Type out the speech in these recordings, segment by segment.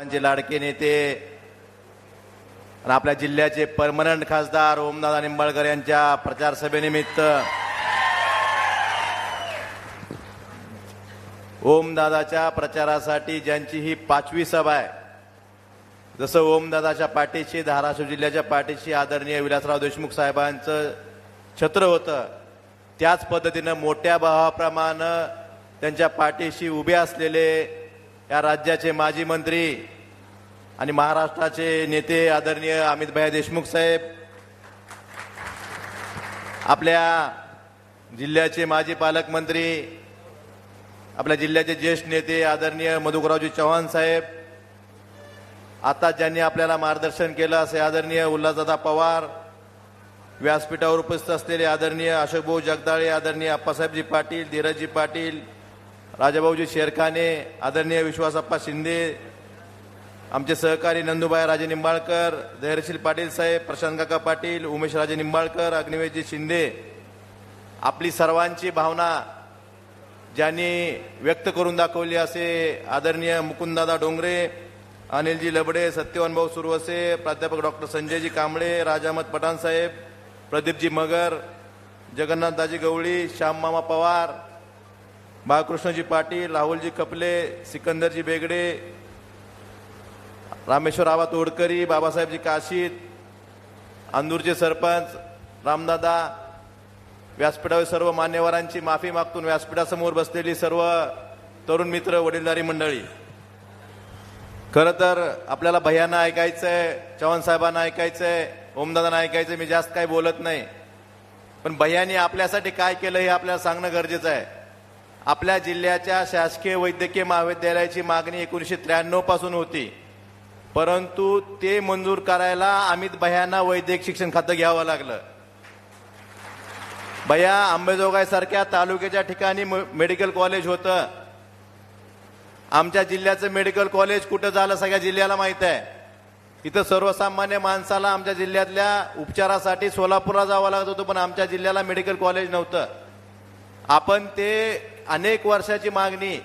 आमचे लाडके नेते आणि आपल्या जिल्ह्याचे परमनंट खासदार ओमदादा निंबाळकर यांच्या प्रचार सभेनिमित्त ओमदादाच्या प्रचारासाठी ज्यांची ही पाचवी सभा आहे जसं ओमदादाच्या पाठीशी धाराशिव जिल्ह्याच्या पाठीशी आदरणीय विलासराव देशमुख साहेबांचं छत्र होतं त्याच पद्धतीनं मोठ्या भावाप्रमाणे त्यांच्या पाठीशी उभे असलेले या राज्याचे माजी मंत्री आणि महाराष्ट्राचे नेते आदरणीय अमितभाई देशमुख साहेब आपल्या जिल्ह्याचे माजी पालकमंत्री आपल्या जिल्ह्याचे ज्येष्ठ नेते आदरणीय मधुकरावजी चव्हाण साहेब आता ज्यांनी आपल्याला मार्गदर्शन केलं असे आदरणीय उल्हासदादा पवार व्यासपीठावर उपस्थित असलेले आदरणीय अशोकभाऊ जगदाळे आदरणीय अप्पासाहेबजी पाटील धीरजजी पाटील राजाभाऊजी शेरखाने आदरणीय विश्वासप्पा शिंदे आमचे सहकारी नंदुबाई राजे निंबाळकर धैर्यशील पाटील साहेब प्रशांत काका पाटील उमेश राजे निंबाळकर अग्निवेशजी शिंदे आपली सर्वांची भावना ज्यांनी व्यक्त करून दाखवली असे आदरणीय मुकुंददादा डोंगरे अनिलजी लबडे सत्यवान भाऊ सुरवसे प्राध्यापक डॉक्टर संजयजी कांबळे राजामत पठाणसाहेब प्रदीपजी मगर जगन्नाथदाजी गवळी श्याममामा पवार बाळकृष्णजी पाटील राहुलजी कपले सिकंदरजी बेगडे रामेश्वर आबा तोडकरी बाबासाहेबजी काशीद अंदूरचे सरपंच रामदादा व्यासपीठावर सर्व मान्यवरांची माफी मागतून व्यासपीठासमोर बसलेली सर्व तरुण मित्र वडीलधारी मंडळी. खरं तर आपल्याला भैयांना ऐकायचंय चव्हाण साहेबांना ऐकायचंय ओमदादांना ऐकायचंय मी जास्त काही बोलत नाही. पण भैयानी आपल्यासाठी काय केलं हे आपल्याला सांगणं गरजेचं आहे. आपल्या जिल्ह्याच्या शासकीय वैद्यकीय महाविद्यालयाची मागणी एकोणीसशे त्र्याण्णवपासून होती. परंतु ते मंजूर करायला अमित भयांना वैद्यक शिक्षण खातं घ्यावं लागलं. भैया आंबेजोगाई सारख्या तालुक्याच्या ठिकाणी म- मेडिकल कॉलेज होतं. आमच्या जिल्ह्याचं मेडिकल कॉलेज कुठं झालं सगळ्या जिल्ह्याला माहीत आहे. इथं सर्वसामान्य माणसाला आमच्या जिल्ह्यातल्या उपचारासाठी सोलापूरला जावं लागत होतं पण आमच्या जिल्ह्याला मेडिकल कॉलेज नव्हतं. आपण ते अनेक वर्षाची मागणी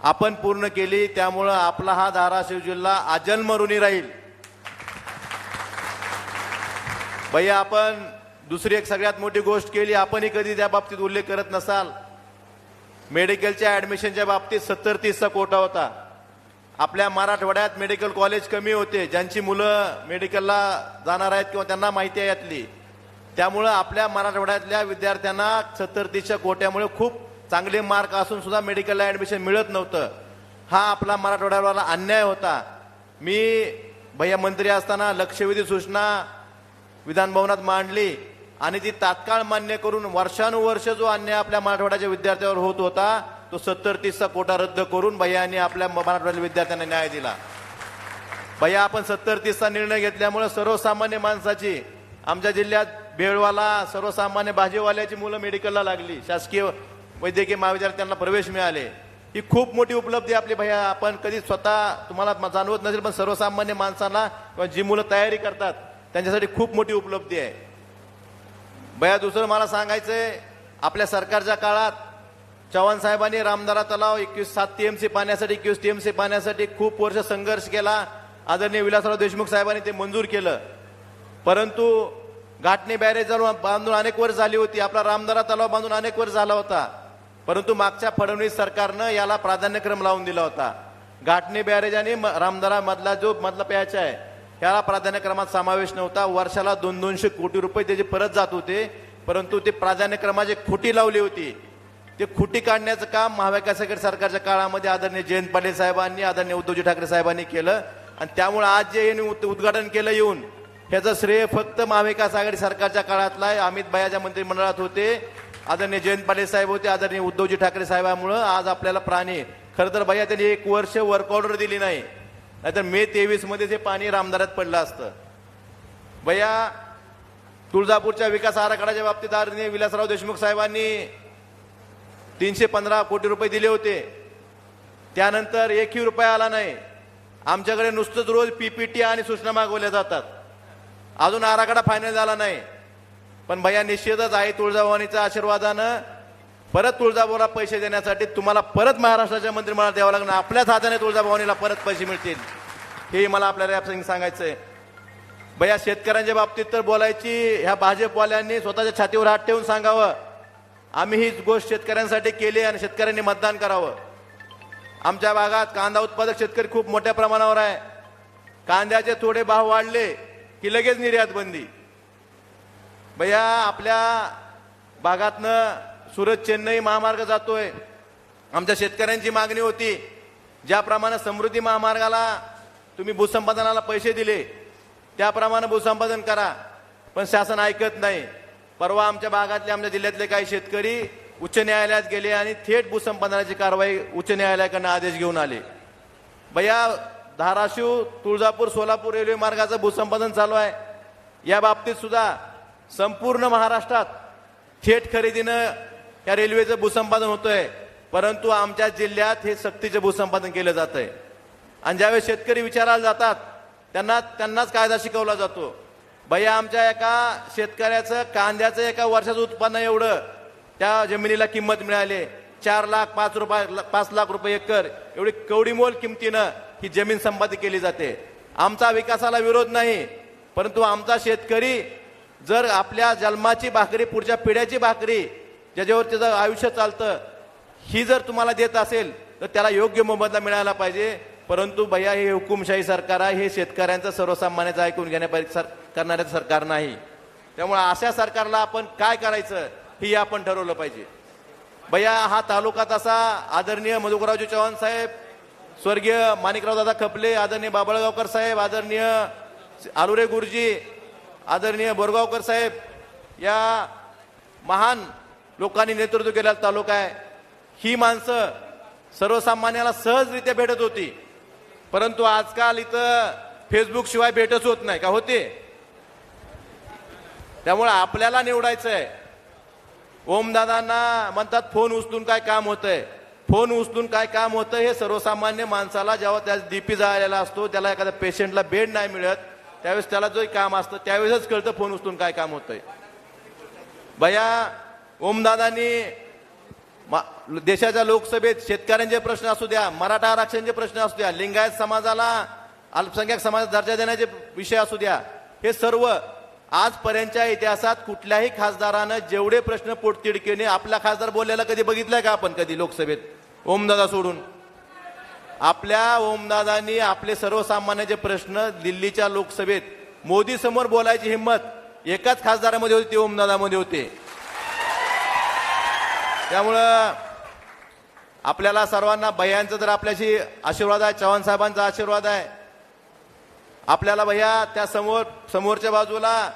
आपण पूर्ण केली त्यामुळं आपला हा धाराशिव जिल्हा अजन्म ऋणी राहील. भैया आपण दुसरी एक सगळ्यात मोठी गोष्ट केली आपणही कधी त्या बाबतीत उल्लेख करत नसाल. मेडिकलच्या ऍडमिशनच्या बाबतीत सत्तर तीसचा कोटा होता. आपल्या मराठवाड्यात मेडिकल कॉलेज कमी होते. ज्यांची मुलं मेडिकलला जाणार आहेत किंवा त्यांना माहिती आहे यातली. त्यामुळं आपल्या मराठवाड्यातल्या विद्यार्थ्यांना सत्तर तीसच्या कोट्यामुळे खूप चांगले मार्क असून सुद्धा मेडिकलला ऍडमिशन मिळत नव्हतं. हा आपला मराठवाड्याला अन्याय होता. मी भैया मंत्री असताना लक्षवेधी सूचना विधानभवनात मांडली आणि ती तात्काळ मान्य करून वर्षानुवर्ष जो अन्याय आपल्या मराठवाड्याच्या विद्यार्थ्यावर होत होता तो सत्तर तीसचा कोटा रद्द करून भैयानी आपल्या मराठवाड्याच्या विद्यार्थ्यांना न्याय दिला. भैया आपण सत्तर तीसचा निर्णय घेतल्यामुळे सर्वसामान्य माणसाची आमच्या जिल्ह्यात बेळवाला सर्वसामान्य भाजीवाल्याची मुलं मेडिकलला लागली. शासकीय वैद्यकीय महाविद्यालयात प्रवेश मिळाले. ही खूप मोठी उपलब्धी आपली भैया. आपण कधी स्वतः तुम्हाला जाणवत नसेल पण सर्वसामान्य माणसांना किंवा जी मुलं तयारी करतात त्यांच्यासाठी खूप मोठी उपलब्धी आहे. भैया दुसरं मला सांगायचंय आपल्या सरकारच्या काळात चव्हाण साहेबांनी रामदारा तलाव एकवीस सात टीएमसी पाण्यासाठी एकवीस टीएमसी पाण्यासाठी खूप वर्ष संघर्ष केला. आदरणीय विलासराव देशमुख साहेबांनी ते मंजूर केलं. परंतु घाटणे बॅरेज बांधून अनेक वर्ष झाली होती. आपला रामदारा तलाव बांधून अनेक वर्ष झाला होता. परंतु मागच्या फडणवीस सरकारनं याला प्राधान्यक्रम लावून दिला होता. घाटणे बॅरेज आणि म- रामदारा मधला जो मधला पॅच आहे याला प्राधान्यक्रमात समावेश नव्हता. वर्षाला दोन दोनशे कोटी रुपये त्याचे परत जात होते परंतु ते प्राधान्यक्रमाची खुटी लावली होती. ते खुटी काढण्याचं काम महाविकास आघाडी सरकारच्या काळामध्ये आदरणीय जयंत पाटील साहेबांनी आदरणीय उद्धवजी ठाकरे साहेबांनी केलं. आणि त्यामुळे आज जे यांनी उद- उद्घाटन केलं येऊन ह्याचं श्रेय फक्त महाविकास आघाडी सरकारच्या काळातला आहे. अमित भयाच्या मंत्रिमंडळात होते. आदरणीय जयंत पाटील साहेब होते आदरणीय उद्धवजी ठाकरे साहेबांमुळं आज आपल्याला प्राणी. खरं तर भैया त्यांनी एक वर्ष वर्क ऑर्डर दिली नाही. नाहीतर मे तेवीसमध्ये ते पाणी रामदारात पडलं असतं. भैया तुळजापूरच्या विकास आराखड्याच्या बाबतीत आदरणीय विलासराव देशमुख साहेबांनी तीनशे पंधरा कोटी रुपये दिले होते. त्यानंतर एकही रुपया आला नाही. आमच्याकडे नुसतंच रोज पीपीटी आणि सूचना मागवल्या जातात. अजून आराखडा फायनल झाला नाही. पण भैया निश्चितच आहे तुळजाभवानीच्या आशीर्वादानं. परत तुळजाभवाला पैसे देण्यासाठी तुम्हाला परत महाराष्ट्राच्या मंत्रिमंडळात द्यावं लागणार. आपल्याच हाताने तुळजाभवानीला परत पैसे मिळतील. हे मला आपल्याला या सांगायचं आहे भैया शेतकऱ्यांच्या बाबतीत तर बोलायची ह्या भाजपवाल्यांनी स्वतःच्या छातीवर हात ठेवून सांगावं. आम्ही हीच गोष्ट शेतकऱ्यांसाठी केली आणि शेतकऱ्यांनी मतदान करावं. आमच्या भागात कांदा उत्पादक शेतकरी खूप मोठ्या प्रमाणावर आहे. कांद्याचे थोडे भाव वाढले की लगेच निर्यात बंदी भैया आपल्या भागातनं सुरत चेन्नई महामार्ग जातोय. आमच्या शेतकऱ्यांची मागणी होती ज्याप्रमाणे समृद्धी महामार्गाला तुम्ही भूसंपादनाला पैसे दिले त्याप्रमाणे भूसंपादन करा. पण शासन ऐकत नाही. परवा आमच्या भागातले आमच्या जिल्ह्यातले काही शेतकरी उच्च न्यायालयात गेले आणि थेट भूसंपादनाची कारवाई उच्च न्यायालयाकडनं आदेश घेऊन आले. भैया धाराशिव तुळजापूर सोलापूर रेल्वे मार्गाचं भूसंपादन चालू आहे. या बाबतीत सुद्धा संपूर्ण महाराष्ट्रात थेट खरेदीनं या रेल्वेचं भूसंपादन होतंय. परंतु आमच्या जिल्ह्यात हे सक्तीचं भूसंपादन केलं जात आहे आणि ज्यावेळेस शेतकरी विचारायला जातात त्यांना त्यांनाच कायदा शिकवला जातो. भैया आमच्या एका शेतकऱ्याचं कांद्याचं एका वर्षाचं उत्पन्न एवढं. त्या जमिनीला किंमत मिळाली. चार लाख पाच रुपये पाच लाख रुपये एकर. एवढी कवडीमोल किमतीनं ही जमीन संपादित केली जाते. आमचा विकासाला विरोध नाही. परंतु आमचा शेतकरी जर आपल्या जन्माची भाकरी पुढच्या पिढ्याची भाकरी ज्याच्यावर त्याचं आयुष्य चालतं ही जर तुम्हाला देत असेल तर त्याला योग्य मोबदला मिळायला पाहिजे. परंतु भैया हे हुकुमशाही सरकार आहे हे शेतकऱ्यांचं सर्वसामान्याचं ऐकून घेण्यापाहिजे सर करणाऱ्याचं सरकार नाही. त्यामुळे अशा सरकारला आपण काय करायचं हे आपण ठरवलं पाहिजे. भैया हा तालुका तसा आदरणीय मधुकररावजी चव्हाण साहेब स्वर्गीय माणिकराव दादा खपले आदरणीय बाबळगावकर साहेब आदरणीय आलुरे गुरुजी आदरणीय बोरगावकर साहेब या महान लोकांनी नेतृत्व केलेला तालुका आहे. ही माणसं सर्वसामान्याला सहजरित्या भेटत होती. परंतु आजकाल इथं फेसबुक शिवाय भेटच होत नाही. का होते? त्यामुळे आपल्याला निवडायचं आहे ओमदादांना म्हणतात फोन उचलून काय काम होतंय? फोन उचलून काय काम होतं? हे सर्वसामान्य माणसाला जेव्हा त्या डीपी जायला असतो त्याला एखाद्या पेशंटला बेड नाही मिळत. त्यावेळेस त्याला जो काम असतं त्यावेळेसच कळतं फोन उचलून काय काम होतंय. भैया ओमदादांनी मा- देशाच्या लोकसभेत शेतकऱ्यांचे प्रश्न असू द्या मराठा आरक्षणाचे प्रश्न असू द्या लिंगायत समाजाला अल्पसंख्याक समाज दर्जा देण्याचे विषय असू द्या हे सर्व आजपर्यंतच्या इतिहासात कुठल्याही खासदारानं जेवढे प्रश्न पोटतिडकीने आपला खासदार बोललेला कधी बघितलाय का आपण कधी लोकसभेत? ओमदादा सोडून. आपल्या ओमदादांनी आपले सर्वसामान्याचे प्रश्न दिल्लीच्या लोकसभेत मोदी समोर बोलायची हिंमत एकाच खासदारामध्ये होती ती ओमदादामध्ये होते. त्यामुळं आपल्याला सर्वांना भैयांचं तर आपल्याशी आशीर्वाद आहे चव्हाण साहेबांचा आशीर्वाद आहे. आपल्याला भैया त्या समोर समोरच्या बाजूला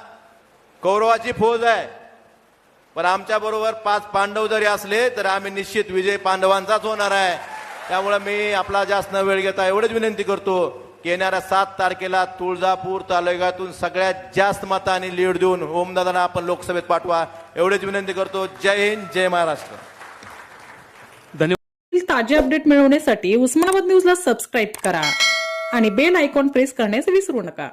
कौरवाची फौज आहे. पण आमच्या बरोबर पाच पांडव जरी असले तर आम्ही निश्चित विजय पांडवांचाच होणार आहे. त्यामुळे मी आपला जास्त न वेळ घेता एवढीच विनंती करतो की येणाऱ्या सात तारखेला तुळजापूर तालुक्यातून सगळ्यात जास्त मतांनी लीड देऊन ओमदादांना आपण लोकसभेत पाठवा. एवढीच विनंती करतो. जय हिंद जय महाराष्ट्र. धन्यवाद. ताजे अपडेट मिळवण्यासाठी उस्मानाबाद न्यूजला सबस्क्राईब करा आणि बेल आयकॉन प्रेस करण्यास विसरू नका.